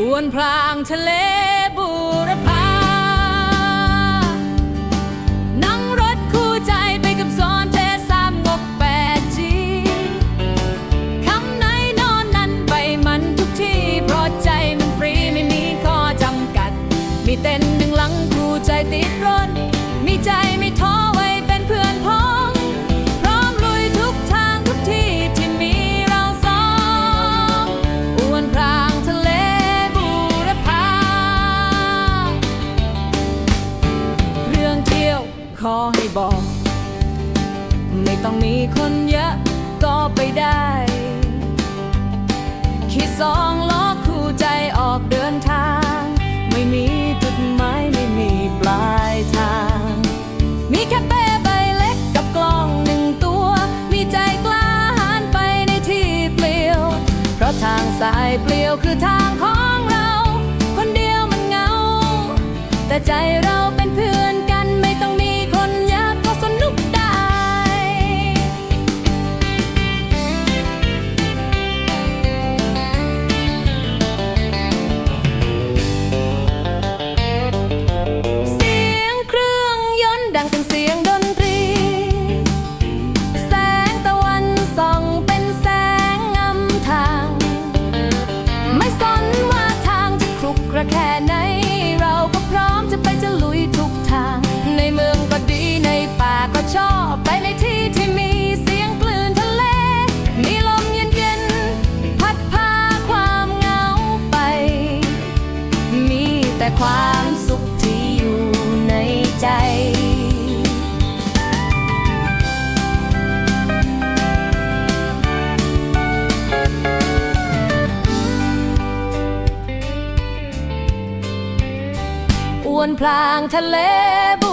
อวนพรางทะเลบูรพานั่งรถคู่ใจไปกับซอนเทสามงกแปดจีคำไหนนอนนั้นไปมันทุกที่ เพราะใจมันฟรีไม่มีข้อจำกัด มีเต้น ให้บอก ไม่ต้องมีคนเยอะก็ไปได้ขี่สองล้อคู่ใจออกเดินทาง ไม่มีจุดหมายไม่มีปลายทาง มีแค่เป้ใบเล็กกับกล้องหนึ่งตัว มีใจกล้าหาญไปในที่เปลี่ยว เพราะทางสายเปลี่ยวคือทางของเรา คนเดียวมันเหงา แต่ใจเรา วนพลางทะเลบ